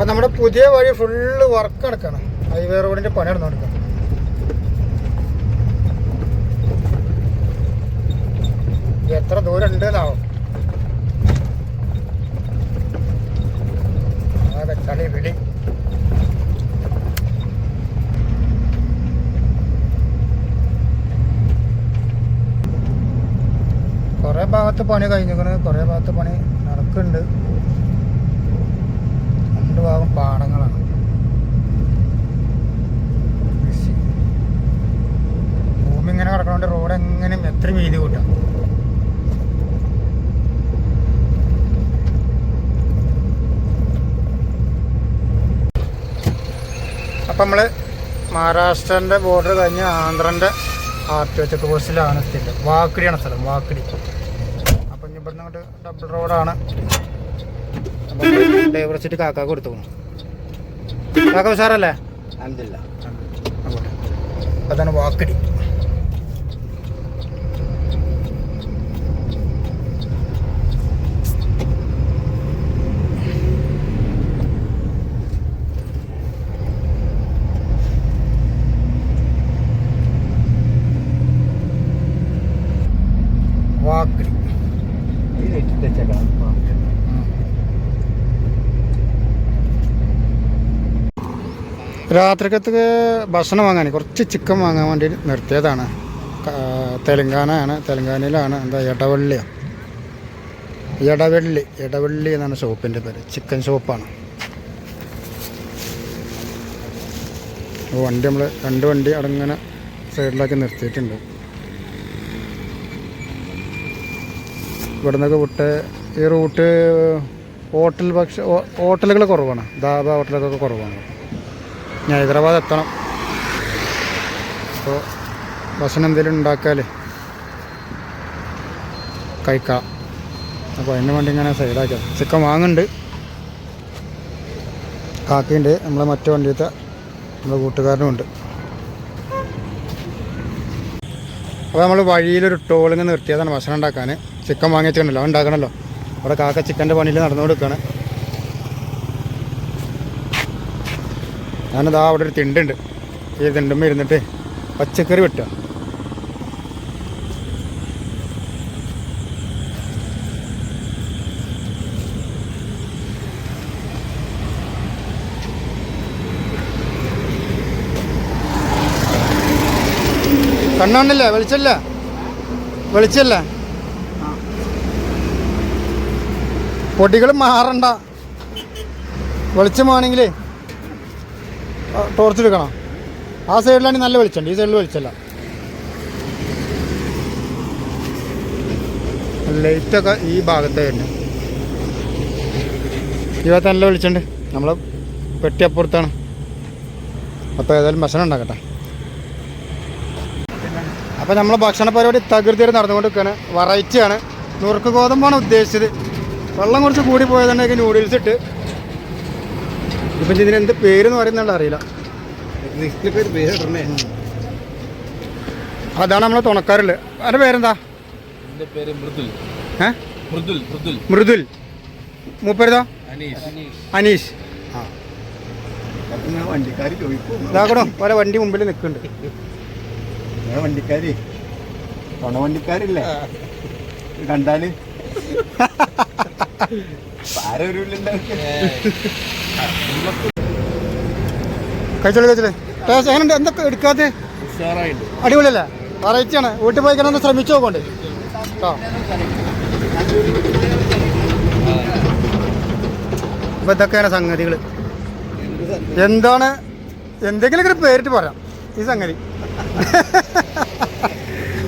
അപ്പം നമ്മുടെ പുതിയ വഴി ഫുള്ള് വർക്ക് നടക്കണം. ഹൈവേ റോഡിന്റെ പണി നടന്നു നടക്കണം എത്ര ദൂരം ഉണ്ട് എന്നാവും കളി വിളി. കുറേ ഭാഗത്ത് പണി കഴിഞ്ഞിരിക്കണ്. കുറേ ഭാഗത്ത് പണി നടക്കുന്നുണ്ട് രണ്ട് ഭാഗം പാടങ്ങളാണ്. കൃഷി. ഭൂമി ഇങ്ങനെ കിടക്കണോണ്ട് റോഡ് എങ്ങനെ എത്ര വീതി കൂട്ടാം. അപ്പം നമ്മൾ മഹാരാഷ്ട്രന്റെ ബോർഡർ കഴിഞ്ഞ് ആന്ധ്രന്റെ ആർ ടി ചെക്ക് പോസ്റ്റിലാണ് വാക്കടിയാണ് സ്ഥലം വാക്കടി അപ്പം ഇനി ഇവിടുന്ന് അങ്ങോട്ട് ഡബിൾ റോഡാണ് ഡ്രൈവർ വെച്ചിട്ട് കാക്ക കൊടുത്തു. കാക്ക ഉഷാറല്ലേ? അതാണ് വാക്കിടി. രാത്രിക്കത്തേക്ക് ഭക്ഷണം വാങ്ങാൻ കുറച്ച് ചിക്കൻ വാങ്ങാൻ വേണ്ടി നിർത്തിയതാണ്. തെലങ്കാനയാണ്. തെലങ്കാനയിലാണ് എന്താ ഇടവള്ളിയോ ഇടവള്ളി ഇടവള്ളി എന്നാണ് ഷോപ്പിന്റെ പേര്. ചിക്കൻ ഷോപ്പാണ് വണ്ടി നമ്മൾ രണ്ട് വണ്ടി അടങ്ങനെ സൈഡിലാക്കി നിർത്തിയിട്ടുണ്ട്. ഇവിടെ നിന്നൊക്കെ വിട്ട് ഈ റൂട്ട് ഹോട്ടൽ ഭക്ഷ ഹോട്ടലുകൾ കുറവാണ്. ധാബ ഹോട്ടലുകളൊക്കെ കുറവാണ്. ഇനി ഹൈദരാബാദ് എത്തണം. അപ്പോൾ ഭക്ഷണം എന്തെങ്കിലും ഉണ്ടാക്കാൽ കഴിക്കാം. അപ്പോൾ അതിന് വണ്ടി ഇങ്ങനെ സൈഡാക്കാം ചിക്കൻ വാങ്ങുന്നുണ്ട്. കാക്കിയുണ്ട്. നമ്മളെ മറ്റു വണ്ടിയത്തെ നമ്മുടെ കൂട്ടുകാരനുമുണ്ട് അപ്പോൾ നമ്മൾ വഴിയിലൊരു ടോളിങ് നിർത്തിയതാണ് ഭക്ഷണം ഉണ്ടാക്കാൻ ചിക്കൻ വാങ്ങിച്ചിട്ടുണ്ടല്ലോ ഉണ്ടാക്കണമല്ലോ അവിടെ കാക്ക ചിക്കന്റെ പണിയിൽ നടന്നു കൊടുക്കുകയാണ് ഞാനിതാ അവിടെ ഒരു തിണ്ടുണ്ട്. ഈ തിണ്ടുമ്പോൾ ഇരുന്നിട്ട് പച്ചക്കറി വെട്ടുക. കണ്ണാണ്ടല്ലേ വെളിച്ചല്ല? വെളിച്ചല്ല? പൊടികൾ മാറണ്ട. വെളിച്ചമാണെങ്കിലേ ടോർച്ച് എടുക്കണം ആ സൈഡിലാണെങ്കിൽ നല്ല വെളിച്ചമുണ്ട് ഈ സൈഡിൽ വെളിച്ചല്ല. ലൈറ്റൊക്കെ ഈ ഭാഗത്ത് തന്നെ. ഈ ഭാഗത്ത് നല്ല വെളിച്ചമുണ്ട് നമ്മൾ പെട്ടി അപ്പുറത്താണ്. അപ്പോൾ ഏതായാലും ഭക്ഷണം ഉണ്ടാക്കട്ടെ. അപ്പോൾ നമ്മൾ ഭക്ഷണ പരിപാടി തകൃതിയിൽ നടന്നുകൊണ്ട് നിൽക്കുകയാണ് വെറൈറ്റിയാണ് നുറുക്ക് ഗോതമ്പാണ് ഉദ്ദേശിച്ചത്. വെള്ളം കുറച്ച് കൂടി പോയതുണ്ടെങ്കിൽ നൂഡിൽസ് ഇട്ട് ഇപ്പം ഇതിന് എന്ത് പേരെന്ന് പറയുന്നുണ്ട് അറിയില്ല. അതാണ് നമ്മളെ തുണക്കാരുള്ളത് അതിന്റെ പേരെന്താ? പേര് മൃദുൽ. ഏ? മൃദുൽ മൃദുൽ. മൃദുൽ. മൂപ്പരുതോ അനീഷ്. ആ. ഓരോ വണ്ടി മുമ്പിൽ നിൽക്കുന്നുണ്ട് വണ്ടിക്കാരി. പണവണ്ടിക്കാരില്ലേ കണ്ടാൽ? കണ്ടാൽ കഴിച്ചോളൂ കഴിച്ചോളൂ. ടേസ്റ്റ് എങ്ങനെയുണ്ട്? എന്തൊക്കെ എടുക്കാതെ അടിപൊളിയല്ലേ? വെറൈറ്റിയാണ്. വീട്ടിൽ പോയി കിടന്ന് ശ്രമിച്ചു നോക്കണ്ട് കേട്ടോ അപ്പോൾ ഇതൊക്കെയാണ് സംഗതികൾ എന്താണ്? എന്തെങ്കിലുമൊക്കെ ഒരു പേരിട്ട് പറയാം. ഈ സംഗതി.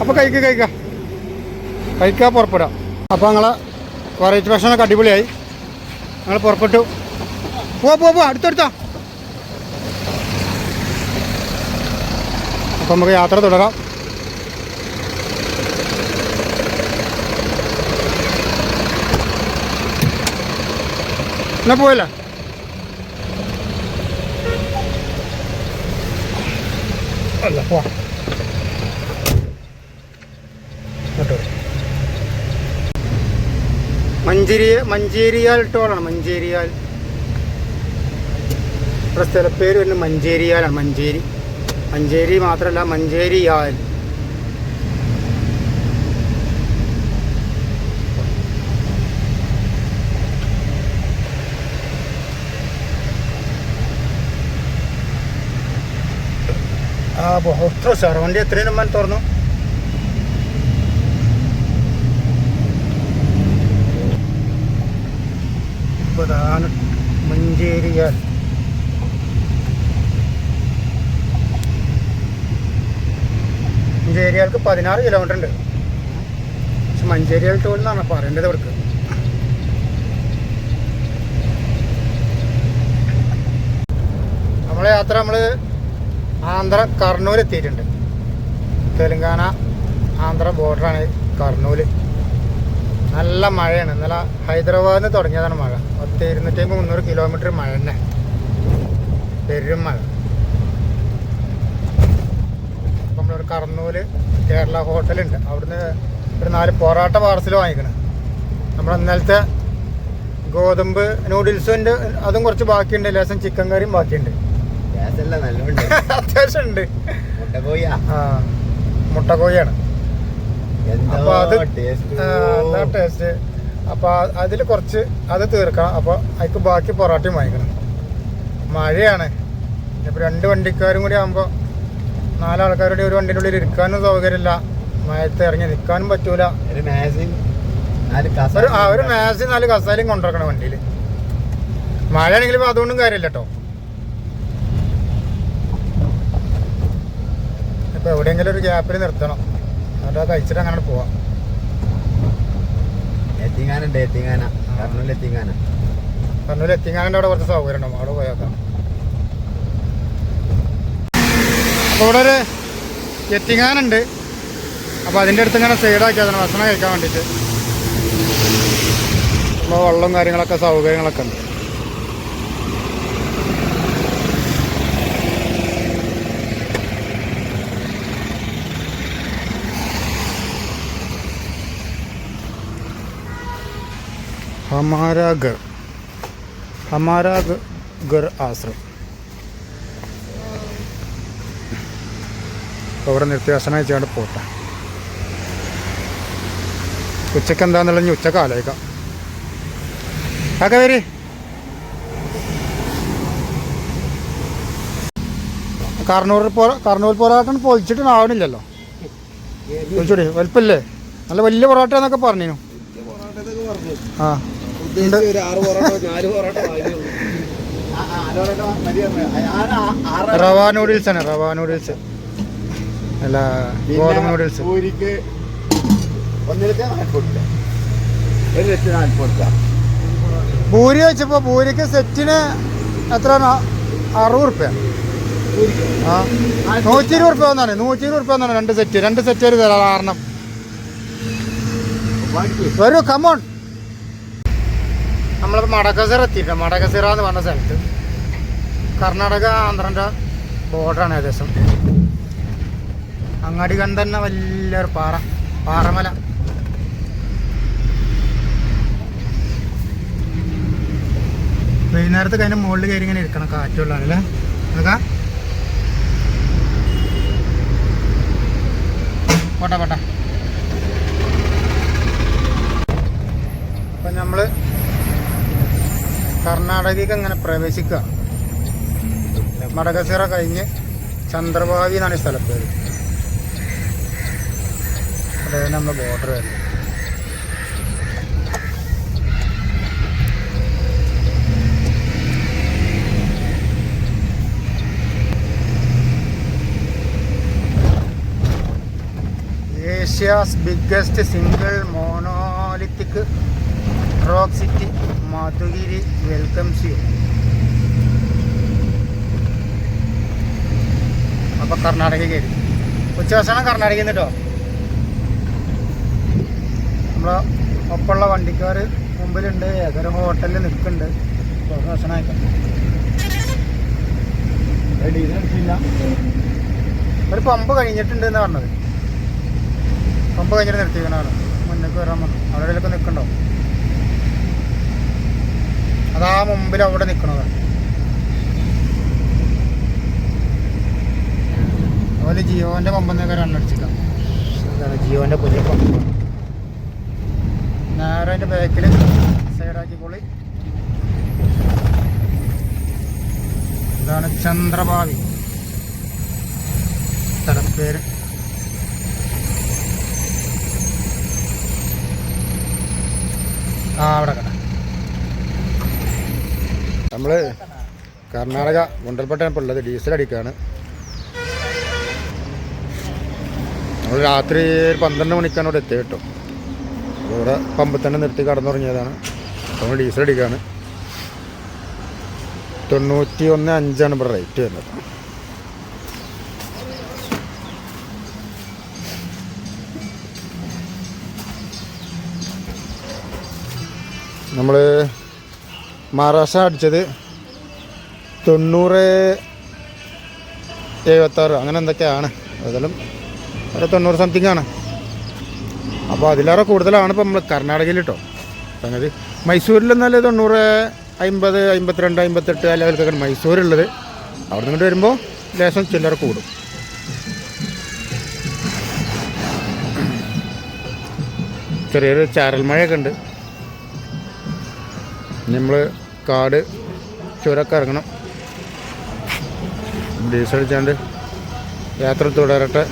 അപ്പോൾ കഴിക്കുക കഴിക്കുക കഴിക്കുക പുറപ്പെടാം. അപ്പോൾ ഞങ്ങളെ വെറൈറ്റി ഭക്ഷണമൊക്കെ അടിപൊളിയായി. ഞങ്ങൾ പുറപ്പെട്ടു. പോവാ പോവാ പോവാ അടുത്തടുത്താ. അപ്പം നമുക്ക് യാത്ര തുടരാം. എന്നാ പോയല്ലേ? അല്ല കേട്ടോ മഞ്ചേരി മഞ്ചേരിയാൽ ടോളാണ് മഞ്ചേരിയാൽ ഇവിടെ സ്ഥലപ്പേര് വരുന്നത് മഞ്ചേരിയാലാണ് മഞ്ചേരി. മഞ്ചേരി മാത്രമല്ല മഞ്ചേരിയാൽ സാർ വണ്ടി എത്രയും നമ്മൾ തുറന്നു. മഞ്ചേരിയാൽ മഞ്ചേരിയാൾക്ക് പതിനാറ് കിലോമീറ്റർ ഉണ്ട്. പക്ഷെ മഞ്ചേരിയാൽ ടോൾ എന്നാണ് പറയേണ്ടത് ഇവിടേക്ക് നമ്മളെ യാത്ര നമ്മൾ ആന്ധ്ര കർണൂൽ എത്തിയിട്ടുണ്ട്. തെലങ്കാന ആന്ധ്ര ബോർഡറാണ് കർണൂൽ നല്ല മഴയാണ്. ഇന്നലെ ഹൈദരാബാദിൽ നിന്ന് തുടങ്ങിയതാണ് മഴ. പത്ത് ഇരുന്നൂറ്റി മുന്നൂറ് കിലോമീറ്റർ മഴ തന്നെ. പെരും മഴ. നമ്മളൊരു കർണൂൽ കേരള ഹോട്ടലുണ്ട്. അവിടുന്ന് ഒരു നാല് പൊറാട്ട പാർസൽ വാങ്ങിക്കണം. നമ്മൾ ഇന്നലത്തെ ഗോതമ്പ് നൂഡിൽസും ഉണ്ട് അതും കുറച്ച് ബാക്കിയുണ്ട്. ലേശം ചിക്കൻ കറിയും ബാക്കിയുണ്ട്. അത്യാവശ്യം ഉണ്ട്. ആ മുട്ടക്കോയാണ്. അപ്പൊ അത് എന്താ ടേസ്റ്റ് അപ്പൊ അതിൽ കുറച്ച് അത് തീർക്കണം. അപ്പൊ അതിക്ക് ബാക്കി പൊറോട്ടയും വാങ്ങിക്കണം. മഴയാണ്. ഇപ്പൊ രണ്ട് വണ്ടിക്കാരും കൂടി ആകുമ്പോ നാലാൾക്കാരുടെ ഒരു വണ്ടിന്റെ ഉള്ളിൽ ഇരിക്കാനും സൗകര്യമില്ല. മഴത്ത് ഇറങ്ങി നിൽക്കാനും പറ്റൂല. ഒരു മാസിൻ ഒരു ആ ഒരു മാസിൻ നാല് കസാലയും കൊണ്ടുവരണം വണ്ടിയിൽ മഴയാണെങ്കിലും ഇപ്പൊ അതുകൊണ്ടും കാര്യമില്ല കേട്ടോ ഇപ്പൊ എവിടെയെങ്കിലും ഒരു ഗ്യാപ്പിൽ നിർത്തണം. എന്നിട്ട് അത് കഴിച്ചിട്ട് അങ്ങനെ പോവാം. എത്തിങ്ങാനുണ്ട് എത്തിങ്ങാന. കർണൂൽ എത്തിങ്ങാന കണ്ണൂർ എത്തിങ്ങാനന്റെ അവിടെ കുറച്ച് സൗകര്യം ഉണ്ടാവും അവിടെ പോയേക്കാം അപ്പോൾ ഇവിടെ ഒരു എത്തിങ്ങാനുണ്ട് അപ്പോൾ അതിൻ്റെ അടുത്ത് ഇങ്ങനെ സൈഡാക്കിയതാണ് ഭക്ഷണം കഴിക്കാൻ വേണ്ടിയിട്ട് അപ്പോൾ വെള്ളവും കാര്യങ്ങളൊക്കെ സൗകര്യങ്ങളൊക്കെ ഉണ്ട് हमारा घर हमारा घ- घर ആശ്രമം അപ്പോൾ ഇവിടെ നിർത്തി ഭക്ഷണം കഴിച്ചുകൊണ്ട് പോട്ടെ ഉച്ചയ്ക്ക് എന്താന്നുള്ള ഇനി ഉച്ചയ്ക്ക് ആലോചിക്കാം കാക്ക വരി കർണൂർ പോ കർണൂർ പൊറോട്ട പൊളിച്ചിട്ട് ആവണില്ലല്ലോ പൊളിച്ചൂടി വലിപ്പല്ലേ നല്ല വലിയ പൊറോട്ട എന്നൊക്കെ പറഞ്ഞു ആ റവ നൂഡിൽസ് ആണ് റവ നൂഡിൽസ് അല്ല ഗോതമ്പ് നൂഡിൽസ് പൂരിക്ക് ഒന്നിലത്തെ നാൽപ്പത് ഒരു ലക്ഷത്തി നാൽപ്പത് പൂരി വെച്ചപ്പോ പൂരിക്ക് സെറ്റിന് എത്ര അറുപത് റുപ്യ ആ. നൂറ്റി ഇരുപത് റുപ്യ വന്നാണ്. നൂറ്റി ഇരുപത് റുപ്യ വന്നാണ് രണ്ട് സെറ്റ്. രണ്ട് സെറ്റ് ഒരു തരാം കാരണം. വരൂ കമോൺ നമ്മളിപ്പോൾ മടക്കസിറ എത്തിയിട്ടുണ്ട്. മടക്കസിറ എന്ന് പറഞ്ഞ സ്ഥലത്ത് കർണാടക ആന്ധ്രന്റെ ബോർഡറാണ് ഏകദേശം. അങ്ങാടി കണ്ട തന്നെ വലിയൊരു പാറ. പാറമല. വൈകുന്നേരത്ത് കഴിഞ്ഞ മുകളിൽ കയറി ഇങ്ങനെ ഇരിക്കണം കാറ്റുള്ള അല്ലേ? അതൊക്കെ പോട്ടെ പോട്ടെ. അപ്പം നമ്മൾ കർണാടകയ്ക്ക് അങ്ങനെ പ്രവേശിക്കുക. മടകസിറ കഴിഞ്ഞ് ചന്ദ്രഭാവി എന്നാണ് ഈ സ്ഥലപ്പേര് അതായത് നമ്മൾ ബോർഡർ വരുന്നത് Asia's biggest single monolithic rock city Madhugiri welcomes you അപ്പോൾ കർണാടകയ്ക്ക് ഉച്ചഭക്ഷണം കർണാടകയിൽ നിന്ന് കേട്ടോ നമ്മളെ ഒപ്പമുള്ള വണ്ടിക്കാർ മുമ്പിലുണ്ട് ഏതൊരു ഹോട്ടലിൽ നിൽക്കുന്നുണ്ട്. പ്രശ്നമായിക്കാം ഡീസലടിച്ചില്ല ഒരു പമ്പ് കഴിഞ്ഞിട്ടുണ്ട് എന്ന് പറഞ്ഞത്. പമ്പ് കഴിഞ്ഞിട്ട് നിർത്തിക്കണാണ് മുന്നേക്ക് വരാൻ അവിടെ ഇടയിലൊക്കെ നിൽക്കണ്ടോ? അതാ മുമ്പിൽ അവിടെ നിൽക്കണത്. അതുപോലെ ജിയോന്റെ പമ്പ് എന്നൊക്കെ രണ്ടടിച്ചിട്ടാണ് ജിയോന്റെ പുതിയ പമ്പ്. നേരെ ബാക്കിൽ സൈഡാക്കിക്കോളി ഇതാണ് ചന്ദ്രഭാവി. സ്ഥലപ്പേര് ആ അവിടെ കട. നമ്മൾ കർണാടക ഗുണ്ടൽപേട്ട ഇപ്പോൾ ഉള്ളത് ഡീസൽ അടിക്കുകയാണ് നമ്മൾ രാത്രി ഒരു പന്ത്രണ്ട് മണിക്കാണ് ഇവിടെ എത്തിയത് കേട്ടോ. ഇവിടെ പമ്പിൽ തന്നെ നിർത്തി കടന്നുറങ്ങിയതാണ്. നമ്മൾ ഡീസൽ അടിക്കുകയാണ് തൊണ്ണൂറ്റി ഒന്ന് അഞ്ചാണ് ഇവിടെ റേറ്റ് വരുന്നത്. നമ്മൾ മഹാരാഷ്ട്ര അടിച്ചത് തൊണ്ണൂറ് എഴുപത്താറ്. അങ്ങനെ എന്തൊക്കെയാണ്? ഏതായാലും ഒരു തൊണ്ണൂറ് സംതിങ് ആണ്. അപ്പോൾ അതിലേറെ കൂടുതലാണ് ഇപ്പോൾ നമ്മൾ കർണാടകയിൽ കേട്ടോ സംഗതി. മൈസൂരിൽ എന്നാൽ തൊണ്ണൂറ് അമ്പത് അമ്പത്തിരണ്ട് അമ്പത്തെട്ട് ആ ലെവലിലേക്കാണ് മൈസൂരുള്ളത്. അവിടെ നിന്നിട്ട് വരുമ്പോൾ ലേശം ചില്ലറ കൂടും. ചെറിയൊരു ചാരൽ മഴയൊക്കെ ഉണ്ട് നമ്മൾ കാട് ചുരൊക്കെ ഇറങ്ങണം. ഡീസൽ അടിച്ചാണ്ട് യാത്ര തുടരട്ടെ.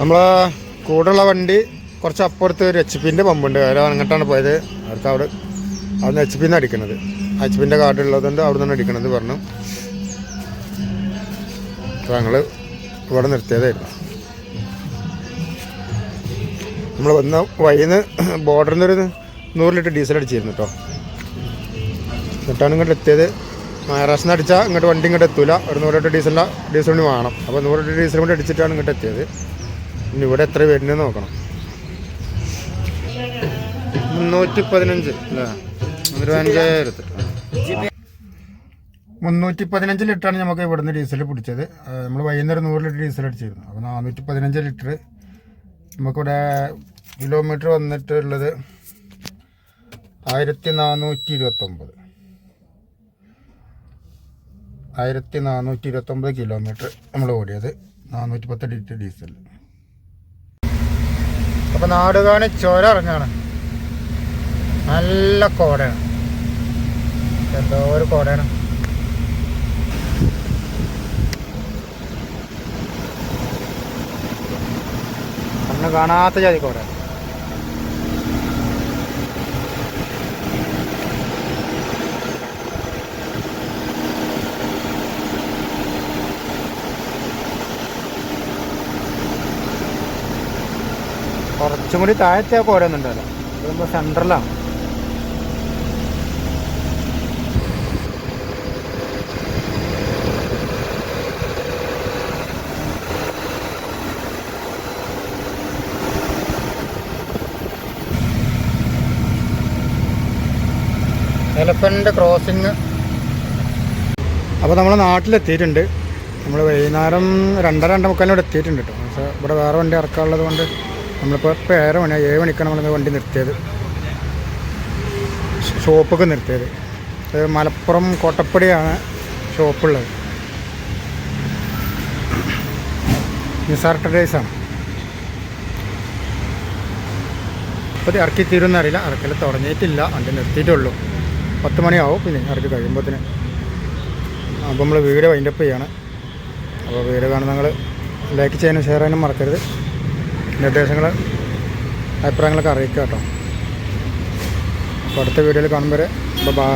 നമ്മളെ കൂടെയുള്ള വണ്ടി കുറച്ച് അപ്പുറത്ത് ഒരു എച്ച് പിന്റെ പമ്പുണ്ട്. അവർ അങ്ങോട്ടാണ് പോയത്. അവർക്ക് അവിടെ അവിടുന്ന് എച്ച് പിന്നെ അടിക്കണത്. എച്ച് പിന്റെ കാർഡ് ഉള്ളതുകൊണ്ട് അവിടെ നിന്നാണ് അടിക്കണത് പറഞ്ഞു. അപ്പോൾ ഞങ്ങൾ ഇവിടെ നിർത്തിയതായിരുന്നു. നമ്മൾ വന്ന വഴിന്ന് ബോർഡറിൽ നിന്നൊരു നൂറ് ലിറ്റർ ഡീസൽ അടിച്ചിരുന്നു കേട്ടോ എന്നിട്ടാണ് ഇങ്ങോട്ട് എത്തിയത്. മഹാരാഷ്ട്രയിൽ അടിച്ചാൽ ഇങ്ങോട്ട് വണ്ടി ഇങ്ങോട്ട് എത്തൂല. ഒരു നൂറ് ലിറ്റർ ഡീസലിന്റെ ഡീസൽ കൊണ്ട് വേണം. അപ്പോൾ നൂറ് ലിറ്റർ ഡീസൽ കൊണ്ട് അടിച്ചിട്ടാണ് ഇങ്ങോട്ട് എത്തിയത്. ഇനി ഇവിടെ എത്ര വരുന്നത് നോക്കണം. മുന്നൂറ്റി പതിനഞ്ച് അല്ലേ? ഒരു അഞ്ചായിരത്തി. മുന്നൂറ്റി പതിനഞ്ച് ലിറ്ററാണ് നമുക്ക് ഇവിടുന്ന് ഡീസൽ പിടിച്ചത്. നമ്മൾ വൈകുന്നേരം നൂറ് ലിറ്റർ ഡീസൽ അടിച്ചിരുന്നു. അപ്പോൾ നാനൂറ്റി പതിനഞ്ച് ലിറ്റർ നമുക്കിവിടെ കിലോമീറ്റർ വന്നിട്ടുള്ളത് ആയിരത്തി നാനൂറ്റി ഇരുപത്തൊമ്പത് ആയിരത്തി നാനൂറ്റി ഇരുപത്തൊമ്പത് കിലോമീറ്റർ നമ്മൾ ഓടിയത് നാനൂറ്റി പത്ത് ലിറ്റർ ഡീസൽ അപ്പോൾ നാടുകാണി ചോര ഇറങ്ങാണ്. നല്ല കോടയാണ്. എന്തോ ഒരു കോടയാണ്. കാണാത്ത ജാതി കോട കുറച്ചും കൂടി താഴത്തെ പോരുന്നുണ്ടല്ലോ സെൻട്രലാണ് എലഫന്റ് ക്രോസിങ് അപ്പോൾ നമ്മൾ നാട്ടിലെത്തിയിട്ടുണ്ട്. നമ്മൾ വൈകുന്നേരം രണ്ടര രണ്ട മുക്കാലിനോട് എത്തിയിട്ടുണ്ട് കേട്ടോ. ഇവിടെ വേറെ വണ്ടി ഇറക്കാനുള്ളത് കൊണ്ട് നമ്മളിപ്പോൾ ഇപ്പോൾ ഏഴര മണി ഏഴ് മണിക്കാണ് നമ്മൾ വണ്ടി നിർത്തിയത്. ഷോപ്പൊക്കെ നിർത്തിയത്. മലപ്പുറം കോട്ടപ്പടിയാണ് ഷോപ്പുള്ളത്. നിസാർ ട്രഡേഴ്സാണ് ഇപ്പോൾ ഇറക്കി തീരുമെന്ന് അറിയില്ല. ഇറക്കൽ തുടങ്ങിയിട്ടില്ല. വണ്ടി നിർത്തിയിട്ടുള്ളൂ. പത്ത് മണിയാവും. പിന്നെ ഇറക്കി കഴിയുമ്പോഴത്തിന് അപ്പോൾ നമ്മൾ വീഡിയോ വൈൻഡപ്പ് ചെയ്യാണ്. അപ്പോൾ വീഡിയോ കാണുന്ന നിങ്ങൾ ലൈക്ക് ചെയ്യാനും ഷെയർ ചെയ്യാനും മറക്കരുത്. നിർദ്ദേശങ്ങൾ അഭിപ്രായങ്ങളൊക്കെ അറിയിക്കുക കേട്ടോ. അപ്പോൾ അടുത്ത വീഡിയോയിൽ കാണുമ്പോൾ ബൈ